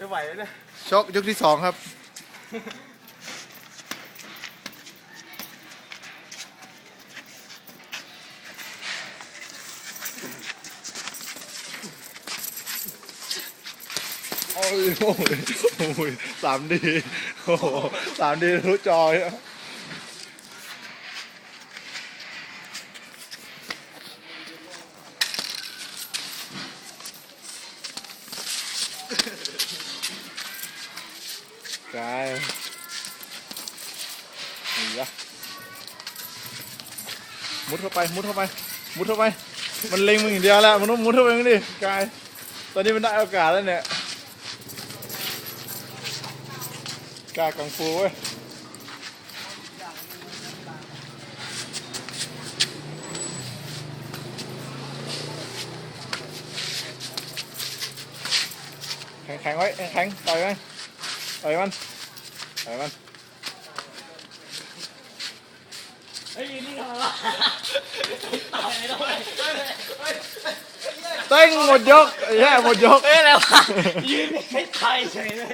ไม่ไหวแล้วเนี่ยชกยกที่สองครับ โอ้ยโอ้ยโอ้ยสามดีโอ้โหสามดีรู้จอย กายนี่ยะมุดเข้าไป มุดเข้าไป มุดเข้าไป มันเล็งมึงอย่างเดียวแล้วมันต้องมุดเข้าไปมึงดิกาย ตอนนี้มันได้โอกาสแล้วเนี่ยกล้ากังฟูเว้ย แข็งแข็งไว้แข็งแข็งต่อยมันต่อยมันต่อยมันเฮ้ยนี่ทำอะไรตายแล้วเว้ยเต้งหมดยกแย่หมดยกเฮ้ยอะไรวะยืนให้ตายเฉยเลย